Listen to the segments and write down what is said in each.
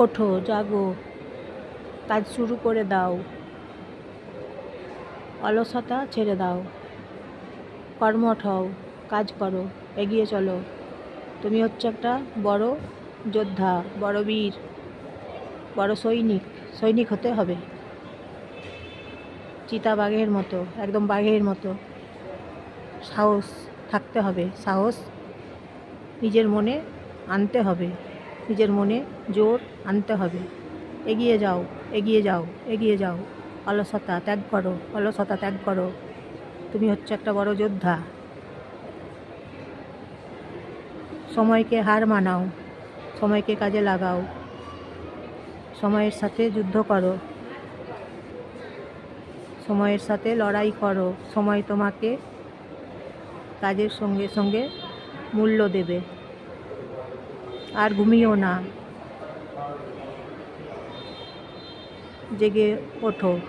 ওঠো, জাগো, কাজ শুরু করে দাও। অলসতা ছেড়ে দাও। কর্মঠ হও কাজ করো, এগিয়ে চলো। তুমি হচ্ছে একটা বড় যোদ্ধা, বড় বীর, বড় সৈনিক। সৈনিক হতে হবে। চিতা বাঘের মতো, একদম বাঘের মতো। সাহস থাকতে হবে, সাহস নিজের মনে আনতে হবে। নিজের মনে জোর আনতে হবে। এগিয়ে যাও এগিয়ে যাও এগিয়ে যাও। অলসতা ত্যাগ করো, অলসতা ত্যাগ করো। তুমি হচ্ছে একটা বড় যোদ্ধা। সময়কে হার মানাও, সময়কে কাজে লাগাও। সময়ের সাথে যুদ্ধ করো। সময়ের সাথে লড়াই করো। সময় তোমাকে কাজের সঙ্গে সঙ্গে মূল্য দেবে। আর ঘুমিও না। জেগে ওঠো।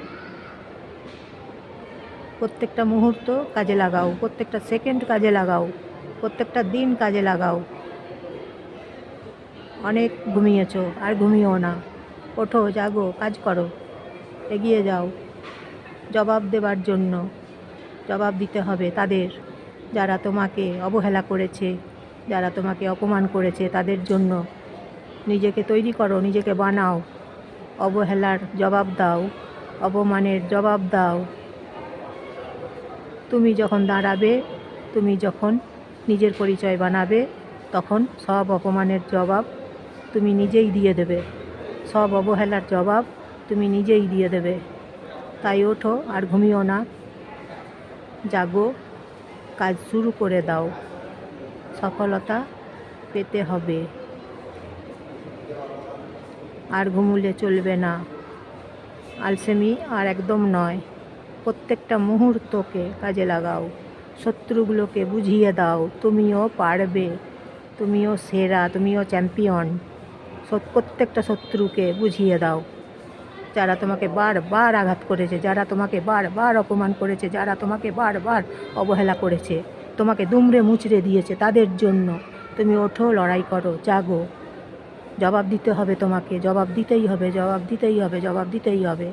প্রত্যেকটা মুহূর্ত কাজে লাগাও। প্রত্যেকটা সেকেন্ড কাজে লাগাও। প্রত্যেকটা দিন কাজে লাগাও। অনেক ঘুমিয়েছো আর ঘুমিও না। ওঠো, জাগো, কাজ করো। এগিয়ে যাও। জবাব দেবার জন্য। জবাব দিতে হবে তাদের যারা তোমাকে অবহেলা করেছে। যারা তোমাকে অপমান করেছে তাদের জন্য। নিজেকে তৈরি করো, নিজেকে বানাও। অবহেলার জবাব দাও, অপমানের জবাব দাও। তুমি যখন দাঁড়াবে, তুমি যখন নিজের পরিচয় বানাবে, তখন সব অপমানের জবাব তুমি নিজেই দিয়ে দেবে। সব অবহেলার জবাব তুমি নিজেই দিয়ে দেবে। তাই ওঠো আর ঘুমিও না। জাগো, কাজ শুরু করে দাও। সফলতা পেতে হবে। আর ঘুমুলে চলবে না। আলসেমি আর একদম নয়। প্রত্যেকটা মুহূর্তকে কাজে লাগাও। শত্রুগুলোকে বুঝিয়ে দাও। তুমিও পারবে। তুমিও সেরা। তুমিও চ্যাম্পিয়ন। প্রত্যেকটা শত্রুকে বুঝিয়ে দাও। যারা তোমাকে বারবার আঘাত করেছে, যারা তোমাকে বারবার অপমান করেছে, যারা তোমাকে বারবার অবহেলা করেছে তোমাকে দুমড়ে মুচড়ে দিয়েছে তাদের জন্য। তুমি ওঠো, লড়াই করো, জাগো। জবাব দিতে হবে তোমাকে, জবাব দিতেই হবে, জবাব দিতেই হবে, জবাব দিতেই হবে।